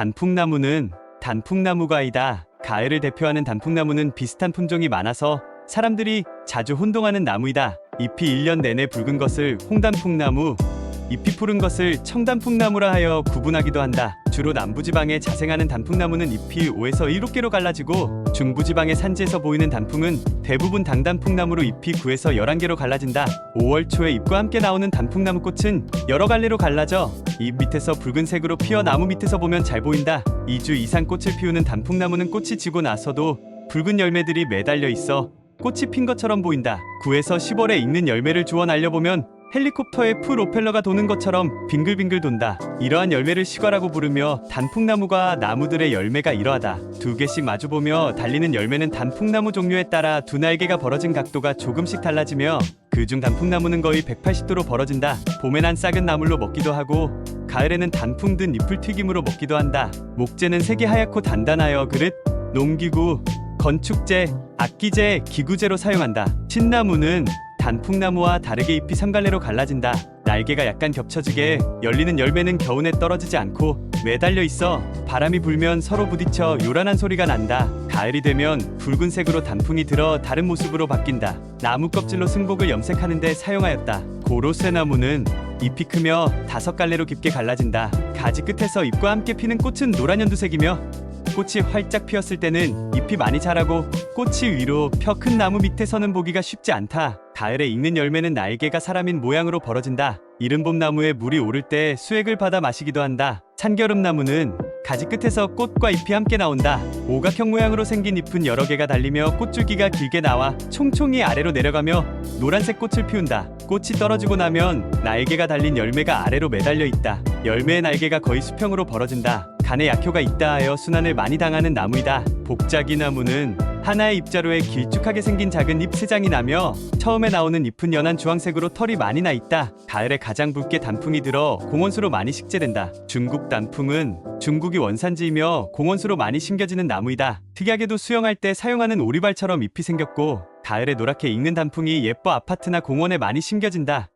단풍나무는 단풍나무가 아니다. 가을을 대표하는 단풍나무는 비슷한 품종이 많아서 사람들이 자주 혼동하는 나무이다. 잎이 1년 내내 붉은 것을 홍단풍나무, 잎이 푸른 것을 청단풍나무라 하여 구분하기도 한다. 주로 남부지방에 자생하는 단풍나무는 잎이 5에서 7개로 갈라지고 중부지방의 산지에서 보이는 단풍은 대부분 당단풍나무로 잎이 9에서 11개로 갈라진다. 5월 초에 잎과 함께 나오는 단풍나무 꽃은 여러 갈래로 갈라져 잎 밑에서 붉은색으로 피어 나무 밑에서 보면 잘 보인다. 2주 이상 꽃을 피우는 단풍나무는 꽃이 지고 나서도 붉은 열매들이 매달려 있어 꽃이 핀 것처럼 보인다. 9에서 10월에 익는 열매를 주워 날려보면 헬리콥터의 프로펠러가 도는 것처럼 빙글빙글 돈다. 이러한 열매를 시과라고 부르며 단풍나무가 나무들의 열매가 이러하다. 두 개씩 마주보며 달리는 열매는 단풍나무 종류에 따라 두 날개가 벌어진 각도가 조금씩 달라지며 그중 단풍나무는 거의 180도로 벌어진다. 봄에는 싹은 나물로 먹기도 하고 가을에는 단풍 든 잎을 튀김으로 먹기도 한다. 목재는 색이 하얗고 단단하여 그릇, 농기구, 건축재, 악기재, 기구재로 사용한다. 신나무는 단풍나무와 다르게 잎이 삼갈래로 갈라진다. 날개가 약간 겹쳐지게 열리는 열매는 겨우내 떨어지지 않고 매달려 있어 바람이 불면 서로 부딪혀 요란한 소리가 난다. 가을이 되면 붉은색으로 단풍이 들어 다른 모습으로 바뀐다. 나무 껍질로 승복을 염색하는데 사용하였다. 고로쇠 나무는 잎이 크며 다섯 갈래로 깊게 갈라진다. 가지 끝에서 잎과 함께 피는 꽃은 노란 연두색이며 꽃이 활짝 피었을 때는 잎이 많이 자라고 꽃이 위로 펴 큰 나무 밑에서는 보기가 쉽지 않다. 가을에 익는 열매는 날개가 사람인 모양으로 벌어진다. 이른 봄나무에 물이 오를 때 수액을 받아 마시기도 한다. 참겨름나무는 가지 끝에서 꽃과 잎이 함께 나온다. 오각형 모양으로 생긴 잎은 여러 개가 달리며 꽃줄기가 길게 나와 총총이 아래로 내려가며 노란색 꽃을 피운다. 꽃이 떨어지고 나면 날개가 달린 열매가 아래로 매달려 있다. 열매의 날개가 거의 수평으로 벌어진다. 간에 약효가 있다 하여 순환을 많이 당하는 나무이다. 복자기 나무는 하나의 잎자루에 길쭉하게 생긴 작은 잎 세 장이 나며 처음에 나오는 잎은 연한 주황색으로 털이 많이 나 있다. 가을에 가장 붉게 단풍이 들어 공원수로 많이 식재된다. 중국 단풍은 중국이 원산지이며 공원수로 많이 심겨지는 나무이다. 특이하게도 수영할 때 사용하는 오리발처럼 잎이 생겼고 가을에 노랗게 익는 단풍이 예뻐 아파트나 공원에 많이 심겨진다.